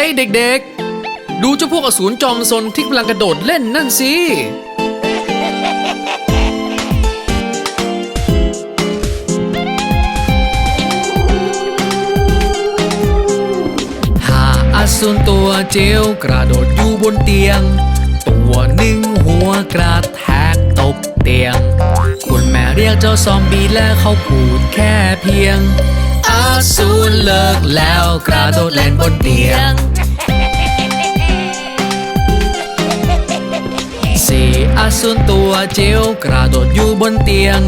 ฮ้ยเด็กๆ ดูเจ้าพวกอสูรจอมซนที่กำลังกระโดดเล่นนั่นสิหาอสูรตัวเจียวกระโดดอยู่บนเตียง ตัวหนึ่งหัวกระแทกตกเตียง คุณแม่เรียกเจ้าซอมบี้และเขาพูดแค่เพียง อาสูรเลิกแล้วกระโดดเล่นบนเตียงสี่อาสูรตัวเจียวกระโดดอยู่บนเตียง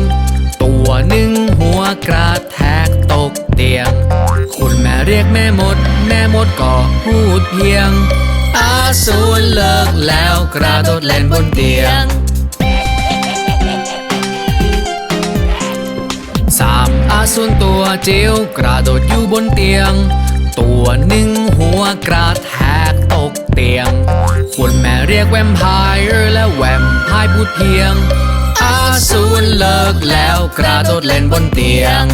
ตัวหนึ่งหัวกระแทกตกเตียง คุณแม่เรียกแม่มด แม่มดก็พูดเพียงอาสูรเลิกแล้วกระโดดเล่นบนเตียงามอาสูรตัวเจียวกระโดดอยู่บนเตียง ตัวหนึ่งหัวกระแทกตกเตียง คุณแม่เรียกแวมไพร์และแวมไพร์พูดเพียง อาสูรเลิกแล้วกระโดดเล่นบนเตียง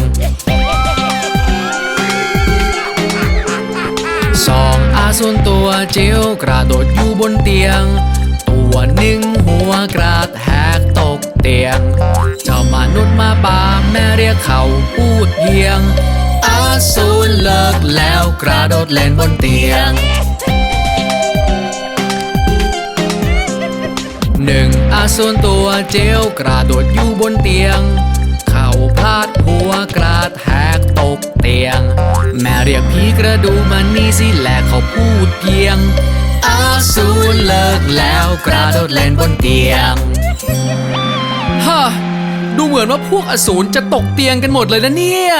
สองอาสูรตัวเจียวกระโดดอยู่บนเตียง ตัวหนึ่งหัวกระแทกตกเตียง เจ้ามนุษย์มาป่าแม่ เขาพูดเพียง อาสูรเลิกแล้วกระโดดเล่นบนเตียงหนึ่งอาสูรตัวเจียวกระโดดอยู่บนเตียง เขาพลาดหัวกระแทกตกเตียง แม่เรียกผีกระดูมานี่สิและเขาพูดเพียง อาสูรเลิกแล้วกระโดดเล่นบนเตียง ดูเหมือนว่าพวกอสูรจะตกเตียงกันหมดเลยนะเนี่ย